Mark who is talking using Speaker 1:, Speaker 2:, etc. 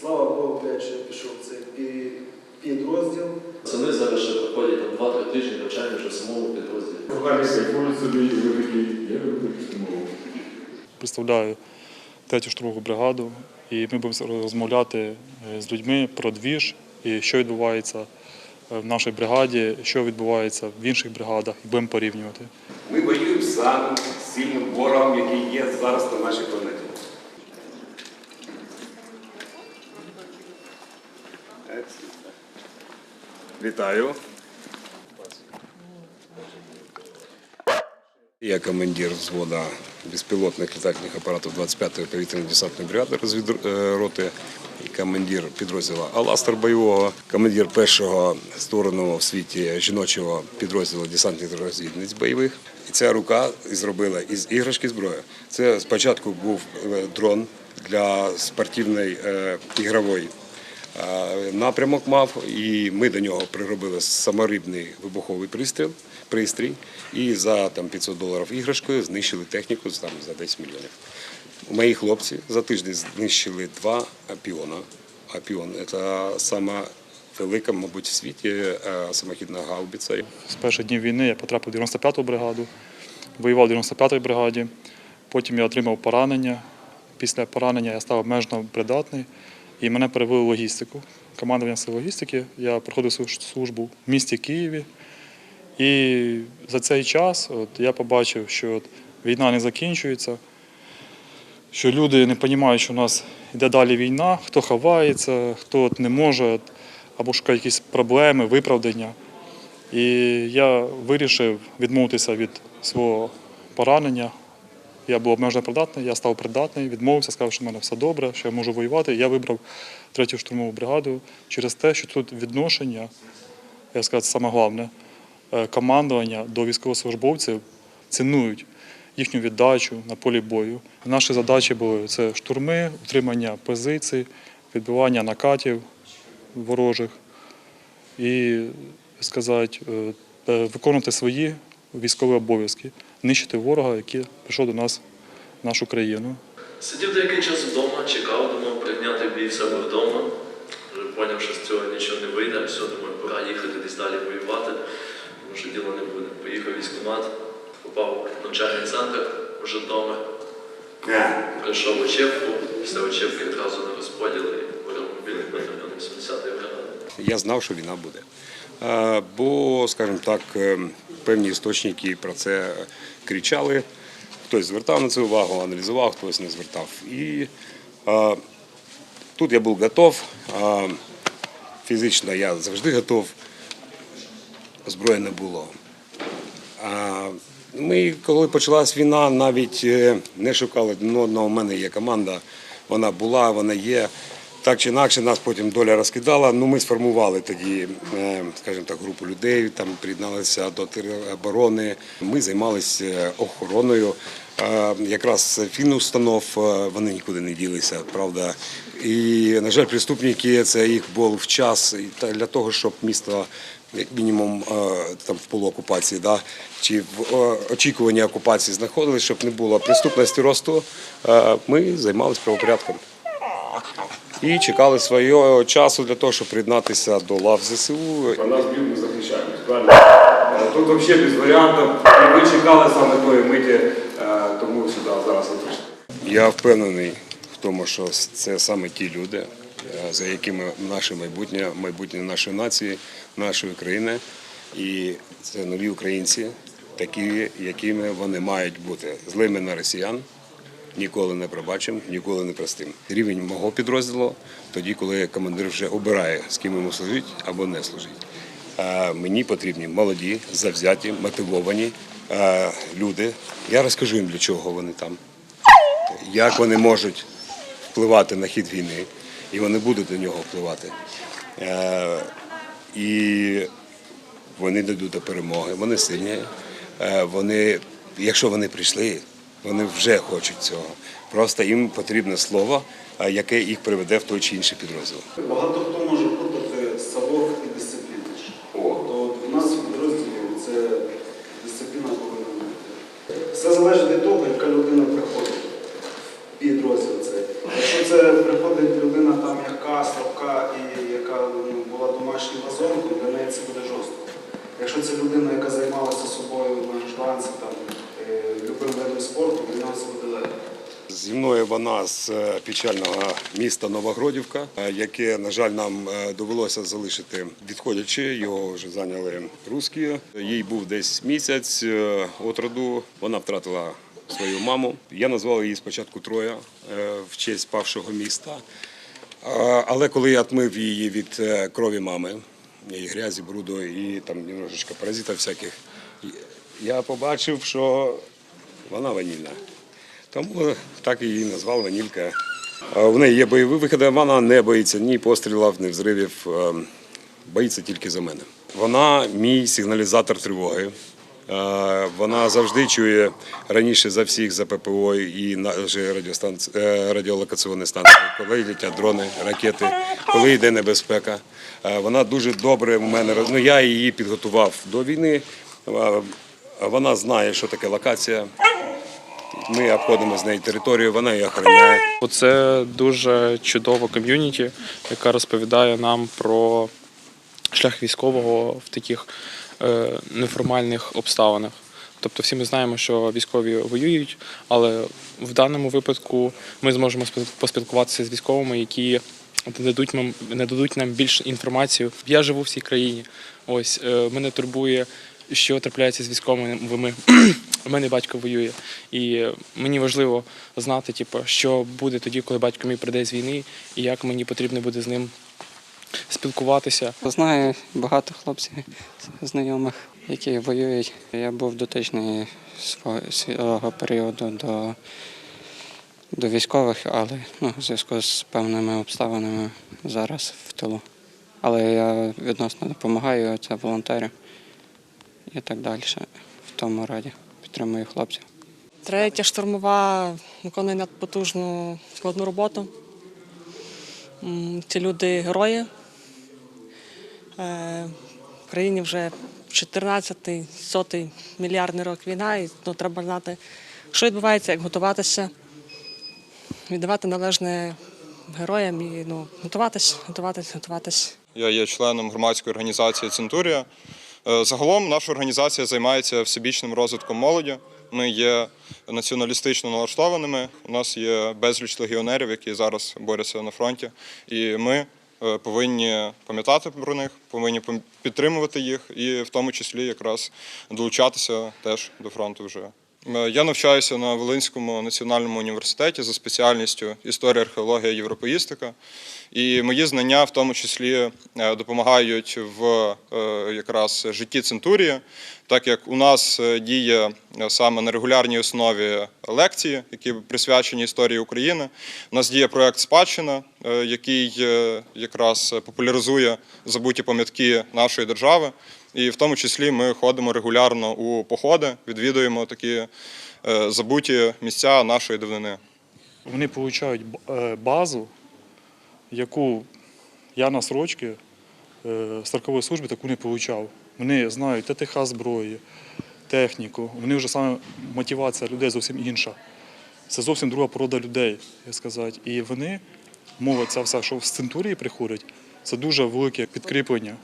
Speaker 1: Слава Богу, опять, що я пішов в цей підрозділ.
Speaker 2: Пацани зараз ще проходять там 2-3 тижні навчання вже в самому підрозділі.
Speaker 3: Представляю третю штурмову бригаду, і ми будемо розмовляти е, з людьми про двіж і що відбувається е, в нашій бригаді, що відбувається в інших бригадах, і будемо порівнювати.
Speaker 4: Ми воюємо з самим сильним ворогом, який є зараз на нашій планеті. Вітаю. Я командир взвода безпілотних літальних апаратів 25-ї повітряно-десантної бригади розвідроти і командир підрозділу Аластер бойового, командир першого створеного в світі жіночого підрозділу десантних розвідниць бойових. І ця рука зробила із іграшки зброю. Це спочатку був е, дрон для спортивної е, ігрової напрямок мав, і ми до нього приробили саморибний вибуховий пристріл, пристрій, і за там 500 доларів іграшкою знищили техніку там, за 10 мільйонів. Мої хлопці за тиждень знищили два апіона. Апіон це сама велика, мабуть, в світі е, самохідна гаубиця.
Speaker 3: З перших днів війни я потрапив в 95-ту бригаду, воював в 95-й бригаді, потім я отримав поранення. Після поранення я став обмежено придатний і мене перевели в логістику. Командування сил логістики. Я проходив свою службу в місті Києві. І за цей час от, я побачив, що от, війна не закінчується, що люди не розуміють, що у нас йде далі війна, хто ховається, хто от, не може от, або шукає якісь проблеми, виправдання. І я вирішив відмовитися від свого поранення. Я був обмежено придатний, я став придатний, відмовився, сказав, що в мене все добре, що я можу воювати. Я вибрав третю штурмову бригаду через те, що тут відношення, я скажу, це саме головне, е, командування до військовослужбовців цінують їхню віддачу на полі бою. Наші задачі були це штурми, утримання позицій, відбивання накатів ворожих і сказати, е, е, виконувати свої військові обов'язки, нищити ворога, який прийшов до нас в нашу країну.
Speaker 2: Сидів деякий час вдома, чекав, думав прийняти бій в себе вдома. Вже поняв, що з цього нічого не вийде, все, думаю, пора їхати десь далі воювати, тому що діла не буде. Поїхав в військкомат, попав в навчальний центр в Житомир, прийшов учебку, після учебки одразу на розподіл і вибрав мобільний батальйон 80-ї бригади.
Speaker 4: Я знав, що війна буде. Е, Бо, скажімо так, е, певні істочники про це кричали. Хтось звертав на це увагу, аналізував, хтось не звертав. І е, тут я був готов. Е, фізично я завжди готов. Зброї не було. А Ми, коли почалась війна, навіть е, не шукали один одного. У мене є команда, вона була, вона є. Так чи інакше, нас потім доля розкидала. Ну, ми сформували тоді, е, скажімо так, групу людей, там приєдналися до тероборони. Ми займалися охороною. Е, Якраз фінустанов е, вони нікуди не ділися, правда. І, на жаль, преступники це їх був в час для того, щоб місто як мінімум там в полуокупації, да, чи в очікуванні окупації знаходились, щоб не було преступності росту. Ми займалися правопорядком і чекали свого часу для того, щоб приєднатися до лав ЗСУ.
Speaker 5: Про нас ми захищаємось. Е, Тут взагалі без варіантів. Ми чекали саме тої миті, е, тому сюди зараз прийшли.
Speaker 4: Я впевнений в тому, що це саме ті люди, е, за якими наше майбутнє, майбутнє нашої нації, нашої країни. І це нові українці, такі, якими вони мають бути. Злими на росіян. Ніколи не пробачимо, ніколи не простим. Рівень мого підрозділу тоді, коли командир вже обирає, з ким йому служить або не служить. Е, Мені потрібні молоді, завзяті, мотивовані люди. Я розкажу їм, для чого вони там як вони можуть впливати на хід війни, і вони будуть до нього впливати. І вони дійдуть до перемоги, вони сильні. Вони, якщо вони прийшли, вони вже хочуть цього. Просто їм потрібне слово, яке їх приведе в той чи інший підрозділ.
Speaker 1: Багато хто може путати совок і дисципліну. То у нас в підрозділі це дисципліна повинна бути. Все залежить від того, яка людина приходить в підрозділ цей. Якщо це приходить людина там, яка слабка і яка ну, була домашнім вазонком, для неї це буде жорстко. Якщо це людина, яка займалася собою на гражданці, там, любим видом спорту, нього буде.
Speaker 4: Зі мною вона з е, печального міста Новогродівка, е, яке, на жаль, нам е, довелося залишити відходячи. Його вже зайняли русські. Їй був десь місяць от роду. Вона втратила свою маму. Я назвав її спочатку Троя в честь павшого міста. Але коли я отмив її від крові мами, і грязі, бруду, і там немножечко паразитів всяких, я побачив, що вона ванільна. Тому так її назвав Ванілька. В неї є бойові виходи, вона не боїться ні пострілів, ні взривів, е, боїться тільки за мене. Вона мій сигналізатор тривоги. Е, Вона завжди чує раніше за всіх за ППО і наші е, радіолокаційні станції, коли летять дрони, ракети, коли йде небезпека. Е, Вона дуже добре в мене ну, Я її підготував до війни. Вона знає, що таке локація. Ми обходимо з нею територію, вона її охороняє.
Speaker 6: Це дуже чудова ком'юніті, яка розповідає нам про шлях військового в таких е, неформальних обставинах. Тобто всі ми знаємо, що військові воюють, але в даному випадку ми зможемо спіл- поспілкуватися з військовими, які дадуть нам, не дадуть нам більше інформацію. Я живу в цій країні. Ось е, мене турбує, що трапляється з військовими. У мене батько воює, і мені важливо знати, типу, що буде тоді, коли батько мій прийде з війни, і як мені потрібно буде з ним спілкуватися.
Speaker 7: Знаю багато хлопців знайомих, які воюють. Я був дотичний свого, періоду до, до військових, але ну, в зв'язку з певними обставинами зараз в тилу. Але я відносно допомагаю, це волонтерю і так далі. В тому раді підтримую хлопців.
Speaker 8: Третя штурмова виконує надпотужну складну роботу. Ці люди герої. Е, В країні вже 14-й, 100-й мільярдний рок війна, і ну, треба знати, що відбувається, як готуватися, віддавати належне героям і ну, готуватись, готуватись, готуватись.
Speaker 9: Я є членом громадської організації Центурія. Е, Загалом наша організація займається всебічним розвитком молоді. Ми є націоналістично налаштованими. У нас є безліч легіонерів, які зараз борються на фронті. І ми е, повинні пам'ятати про них, повинні підтримувати їх і в тому числі якраз долучатися теж до фронту вже. Е, Я навчаюся на Волинському національному університеті за спеціальністю історія, археологія, європеїстика. І мої знання в тому числі е, допомагають в е, якраз житті Центурії, так як у нас діє саме на регулярній основі лекції, які присвячені історії України. У нас діє проект Спадщина, який якраз популяризує забуті пам'ятки нашої держави. І в тому числі ми ходимо регулярно у походи, відвідуємо такі е, забуті місця нашої давнини.
Speaker 3: Вони отримують базу, яку я на срочки е, строкової служби таку не отримав. Вони знають ТТХ зброї, техніку. Вони вже саме мотивація людей зовсім інша. Це зовсім друга порода людей, як сказати. І вони, мова ця вся, що в центурії приходять, це дуже велике підкріплення